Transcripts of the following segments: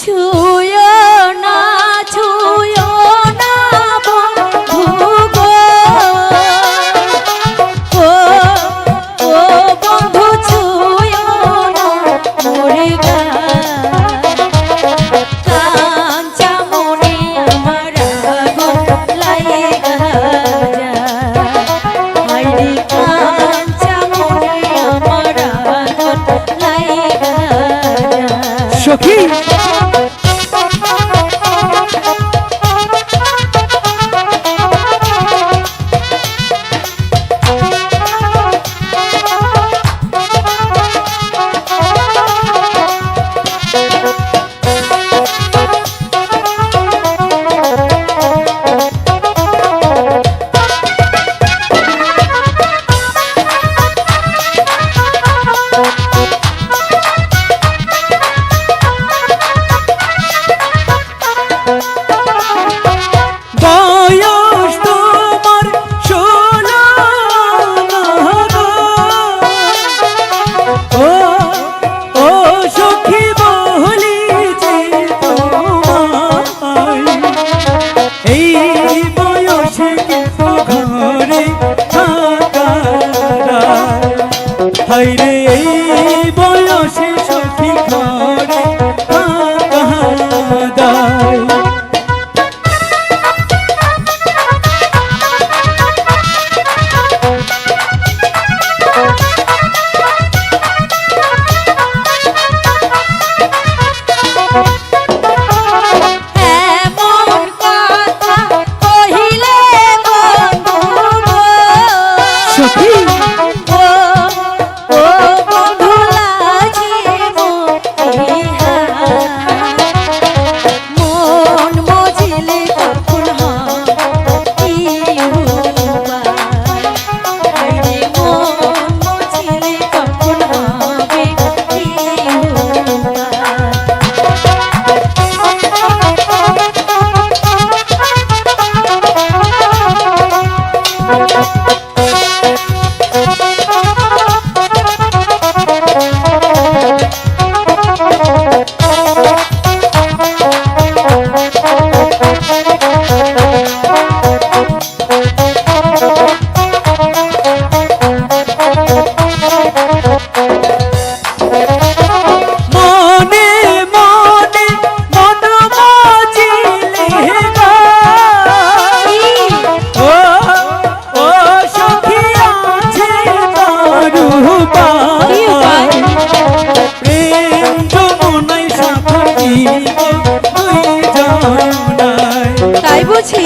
ছুঁয়ো না ছুঁয়ো না বন্ধু গো। ও ও বন্ধু, ছুঁয়ো না মোরে কাঞ্চা মনে আমার আগুন লাগে হাইরে কাঞ্চা মনে আমার আগুন লাগে সখী hayret ಮನಲೇ উপায় প্রেম তাই বুঝি।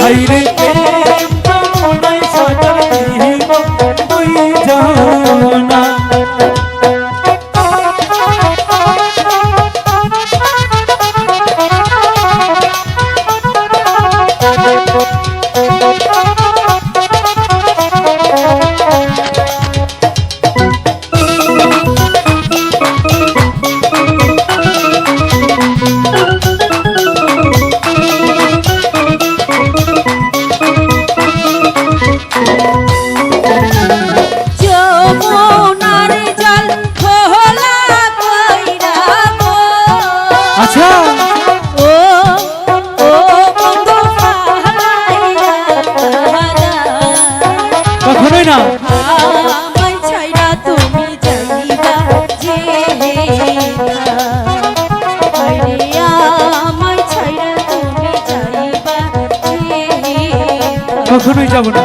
কখনোই যাব না।